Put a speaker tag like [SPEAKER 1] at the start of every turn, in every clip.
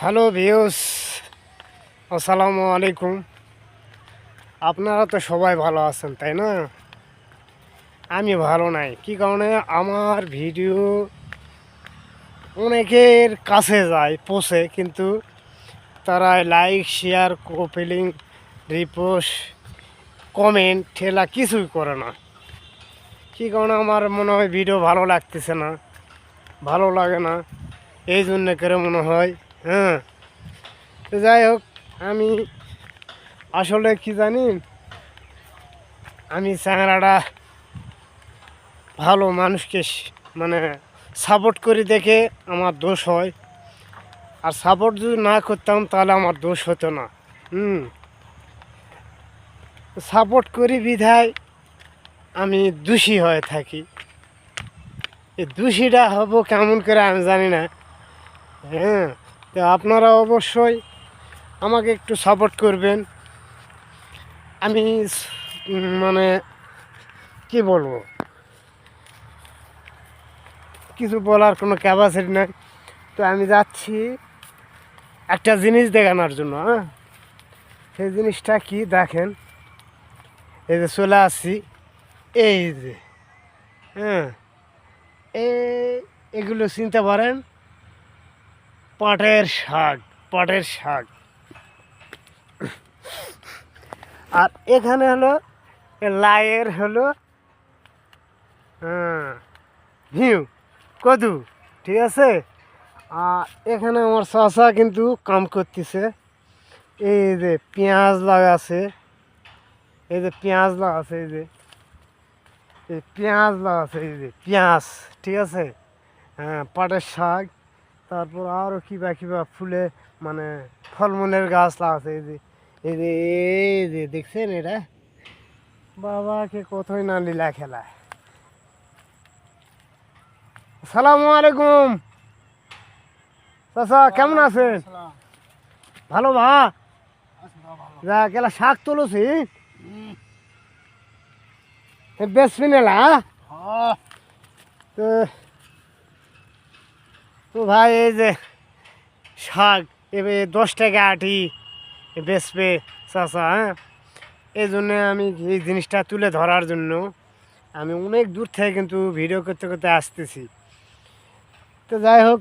[SPEAKER 1] Hello views, আসসালামু আলাইকুম। আপনারা তো সবাই ভালো আছেন, তাই না? আমি ভালো নাই, কি কারণে? আমার ভিডিও অনেকের কাছে যায়, পোষে, কিন্তু তারা লাইক শেয়ার কপিলিং রিপোস্ট কমেন্ট ঠেলা কিছুই করে না। কী কারণে আমার মনে হয় ভিডিও ভালো লাগতেছে না, ভালো লাগে না, এই জন্য করে মনে হয় হ্যাঁ। যাই হোক, আমি আসলে কি জানি, আমি চ্যাংরাটা ভালো মানুষকে মানে সাপোর্ট করি দেখে আমার দোষ হয়। আর সাপোর্ট যদি না করতাম, তাহলে আমার দোষ হতো না। হুম। সাপোর্ট করি বিধায় আমি দোষী হয়ে থাকি। এই দোষীটা হব কেমন করে আমি জানি না। হ্যাঁ। তো আপনারা অবশ্যই আমাকে একটু সাপোর্ট করবেন। আমি মানে কি বলব? কিছু বলার কোনো ক্যাপাসিটি নেই। তো আমি যাচ্ছি একটা জিনিস দেখানোর জন্য হ্যাঁ? সেই জিনিসটা কি দেখেন? এই যে চলে আসছি। এই যে হ্যাঁ? এগুলো চিনতে পারেন? পাটের শাক পাটের শাক। আর এখানে হলো লাইয়ের হলো হ্যাঁ ভিউ, কদু, ঠিক আছে? আর এখানে আমার চাষা কিন্তু কাম করতেছে। এই যে পেঁয়াজ লাগাছে এই যে পেঁয়াজ লাগাছে এই যে, এই পেঁয়াজ লাগাছে এই যে পেঁয়াজ, ঠিক আছে? হ্যাঁ পাটের শাক। তারপর আরও কিবা কিবা ফুলে মানে ফলমূলের গাছ লাগাছে এই যে এই যে এই যে দেখছেন এটা? বাবাকে কোথায় না লীলা খেলা। সালামু আলাইকুম। চাচা কেমন আছেন? ভালো ভা যা কেলা শাক তুলছি? বেসবি নেলা তো তো ভাই, এই যে শাক, এবার দশ টাকা আটি বেচবে চাষা হ্যাঁ? এই জন্য আমি এই জিনিসটা তুলে ধরার জন্য আমি অনেক দূর থেকে কিন্তু ভিডিও করতে করতে আসতেছি। তো যাই হোক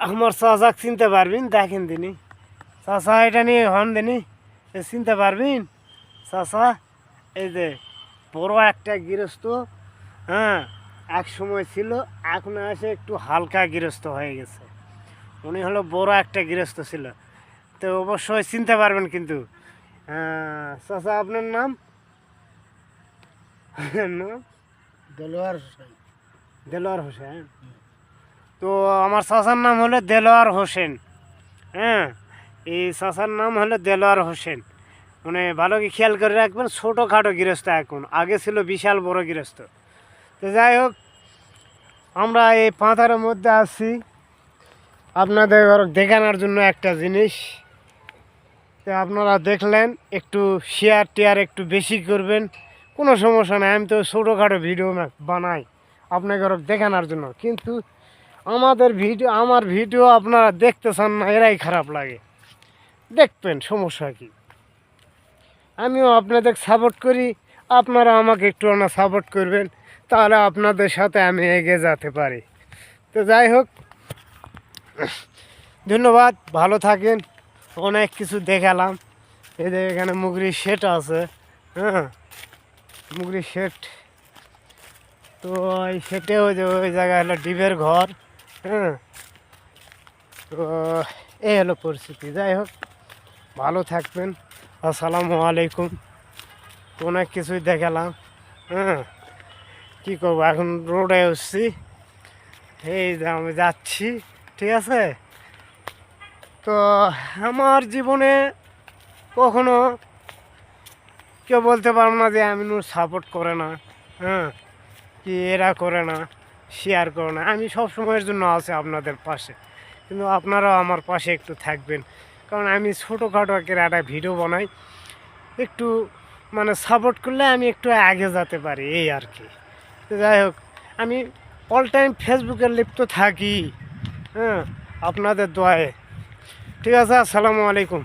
[SPEAKER 1] আমার চাচাক চিনতে পারবেন, দেখেন তিনি। চাচা, এটা নিয়ে হন দিনি চিনতে পারবেন? চাচা, এই যে বড় একটা গৃহস্থ হ্যাঁ? এক সময় ছিল এখন এসে একটু হালকা গৃহস্থ হয়ে গেছে। উনি হলো বড় একটা গৃহস্থ ছিল। তো অবশ্যই চিনতে পারবেন কিন্তু। চাচা আপনার নাম? নাম?
[SPEAKER 2] দেলোয়ার হোসেন।
[SPEAKER 1] দেলোয়ার হোসেন? তো আমার চাচার নাম হলো দেলোয়ার হোসেন। হ্যাঁ এই চাচার নাম হলো দেলোয়ার হোসেন। মানে ভালো কি খেয়াল করে রাখবেন ছোটোখাটো গৃহস্থ এখন। আগে ছিল বিশাল বড় গৃহস্থ। তো যাই হোক, আমরা এই পাঁথারের মধ্যে আছি। আপনাদের দেখানোর জন্য একটা জিনিস। তো আপনারা দেখলেন, একটু শেয়ার টেয়ার একটু বেশি করবেন। কোনো সমস্যা নেই, আমি তো ছোটোখাটো ভিডিও বানাই আপনাকে ওরা দেখানোর জন্য। কিন্তু আমাদের ভিডিও আমার ভিডিও আপনারা দেখতে চান না, এরাই খারাপ লাগে। দেখবেন, সমস্যা কি? আমিও আপনাদের সাপোর্ট করি, আপনারা আমাকে একটু না সাপোর্ট করবেন। তাহলে আপনাদের সাথে আমি এগিয়ে যেতে পারি। তো যাই হোক, ধন্যবাদ, ভালো থাকেন। অনেক কিছু দেখালাম। এদের এখানে মুগরির শেট আছে হ্যাঁ মুগরির শেট তো ওই সেটে ওই যে ওই জায়গায় হলো ডিবের ঘর হ্যাঁ। তো এই হলো পরিস্থিতি। যাই হোক, ভালো থাকবেন। আসসালামু আলাইকুম। অনেক কিছুই দেখালাম হ্যাঁ। কী করব? এখন রোডে এসছি এই যে আমি যাচ্ছি, ঠিক আছে? তো আমার জীবনে কখনো কেউ বলতে পারব না যে আমি সাপোর্ট করে না হ্যাঁ? কি এরা করে না শেয়ার করে না। আমি সব সময়ের জন্য আছি আপনাদের পাশে। কিন্তু আপনারাও আমার পাশে একটু থাকবেন। কারণ আমি ছোটোখাটো একটা ভিডিও বানাই। একটু মানে সাপোর্ট করলে আমি একটু আগে যেতে পারি, এই আর কি। যাই হোক, আমি অল টাইম ফেসবুকে লিপ্ত থাকি। হ্যাঁ আপনাদের দোয়ায়। ঠিক আছে, আসসালামু আলাইকুম।